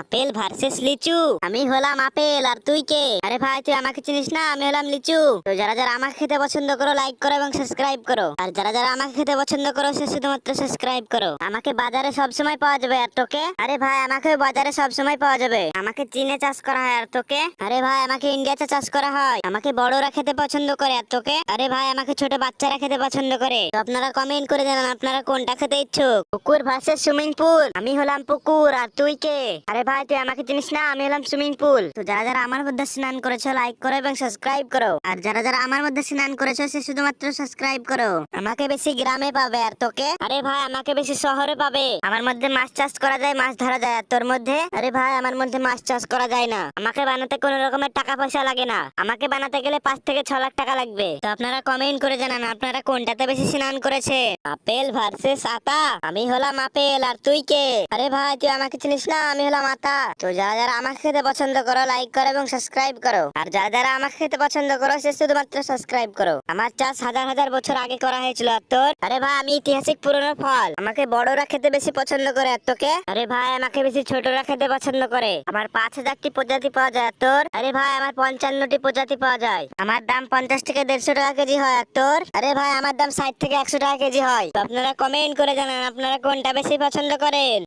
Apple versus লিচু। আমি হলাম আপেল, আর তুই কে? আরে ভাই, তুই আমাকে চিনিস না, আমি হলাম লিচু। তো যারা যারা আমাকে খেতে পছন্দ করো লাইক করো এবং সাবস্ক্রাইব করো। আর যারা যারা আমাকে খেতে পছন্দ করো, সে শুধুমাত্র সাবস্ক্রাইব করো। আমাকে বাজারে সব সময় পাওয়া যাবে, আর তোকে? আরে ভাই আমাকে বাজারে সব সময় পাওয়া যাবে। আমাকে চীনে চাষ করা হয়, আর তোকে? আরে ভাই, আমাকে ইন্ডিয়াতে চাষ করা হয়। আমাকে বড়রা খেতে পছন্দ করে, আর তোকে? আরে ভাই, আমাকে ছোট বাচ্চারা খেতে পছন্দ করে। তো আপনারা কমেন্ট করে জানান, আপনারা কোনটা খেতে ইচ্ছুক? পুকুর ভার্সেস সুইমিং পুল আমি হলাম পুকুর, আর তুই কে? আরে ভাই, তুই আমাকে চিনিস না? আমি হলাম সুইমিং পুল। তো যারা যারা আমার মধ্যে স্নান করেছ লাইক করো এবং সাবস্ক্রাইব করো। আর যারা যারা আমার মধ্যে স্নান করেছ, সে শুধুমাত্র সাবস্ক্রাইব করো। আমাকে বেশি গ্রামে পাবে আর তোকে? আরে ভাই, আমাকে বেশি শহরে পাবে। আমার মধ্যে মাছ চাষ করা যায়, মাছ ধরা যায়। আর তোর মধ্যে? আরে ভাই, আমার মধ্যে মাছ চাষ করা যায় না। আমাকে বানাতে কোনো রকমের টাকা পয়সা লাগে না। আমাকে বানাতে গেলে পাঁচ থেকে ছ লাখ টাকা লাগবে। তো আপনারা কমেন্ট করে জানান, আপনারা কোনটাতে বেশি স্নান করেছে? আপেল ভার্সেস আতা। আমি হলাম আপেল, আর তুই কে? আরে ভাই, তুই আমাকে চিনিস না? আমি হলাম আতা তো যারা যারা আমাকে খেতে পছন্দ করো লাইক করো এবং সাবস্ক্রাইব করো। আর যারা যারা আমাকে খেতে পছন্দ করো, সে শুধুমাত্র সাবস্ক্রাইব করো। আমার চাষ হাজার হাজার বছর আগে করা হয়েছিল আর তোর আরে ভাই, আমি ঐতিহাসিক পুরনো ফল। আমাকে বড়রা খেতে বেশি পছন্দ করে আর তোকে আরে ভাই, আমাকে বেশি ছোটরা খেতে পছন্দ করে। আমার পাঁচ হাজারটি প্রজাতি পাওয়া যায় আর তোর আরে ভাই, আমার পঞ্চান্নটি প্রজাতি পাওয়া যায়। আমার দাম পঞ্চাশ থেকে দেড়শো টাকা কেজি হয় আর তোর আরে ভাই, আমার দাম ষাট থেকে একশো টাকা কেজি হয়। তো আপনারা কমেন্ট করে জানান, আপনারা কোনটা বেশি পছন্দ করেন?